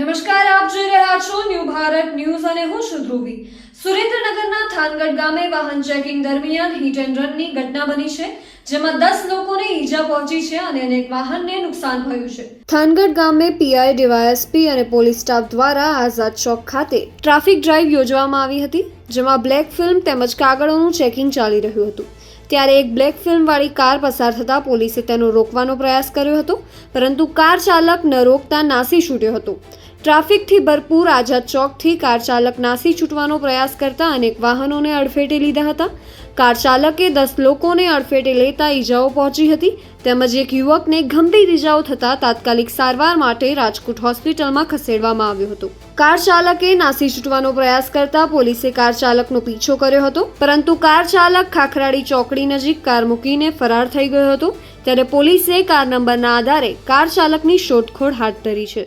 નમસ્કાર, આપ જોઈ રહ્યા છો ન્યૂ ભારત ન્યૂઝ અને હું છું ધ્રુવી. સુરેન્દ્રનગરના થાનગઢ ગામે વાહન ચેકિંગ દરમિયાન હિટ એન્ડ રનની ઘટના બની છે, જેમાં દસ લોકોને ઈજા પહોંચી છે અને અનેક વાહનને નુકસાન થયું છે. થાનગઢ ગામે પીઆઈ, ડીવાયએસપી અને પોલીસ સ્ટાફ દ્વારા આઝાદ ચોક ખાતે ટ્રાફિક ડ્રાઈવ યોજવામાં આવી હતી, જેમાં બ્લેક ફિલ્મ તેમજ કાગળોનું ચેકિંગ ચાલી રહ્યું હતું. ત્યારે એક બ્લેક ફિલ્મવાળી કાર પસાર થતાં પોલીસે તેનો રોકવાનો પ્રયાસ કર્યો હતો, પરંતુ કાર ચાલક ન રોકતા નાસી છૂટ્યો હતો. ટ્રાફિકથી ભરપૂર આઝાદ ચોકથી કાર ચાલક નાસી છૂટવાનો પ્રયાસ કરતા અનેક વાહનોને અડફેટે લીધા હતા. કાર ચાલકે દસ લોકોને અડફેટે લેતા ઈજાઓ પહોંચી હતી, તેમજ એક યુવકને ગંભીર ઈજાઓ થતાં તાત્કાલિક સારવાર માટે રાજકોટ હોસ્પિટલમાં ખસેડવામાં આવ્યો હતો. કાર ચાલકે નાસી છૂટવાનો પ્રયાસ કરતા પોલીસે કાર ચાલકનો પીછો કર્યો હતો. પરંતુ કાર ચાલક ખાખરાડી ચોકડી નજીક કાર મૂકીને ફરાર થઈ ગયો હતો. ત્યારે પોલીસે કાર નંબરના આધારે કાર ચાલકની શોધખોળ હાથ ધરી છે.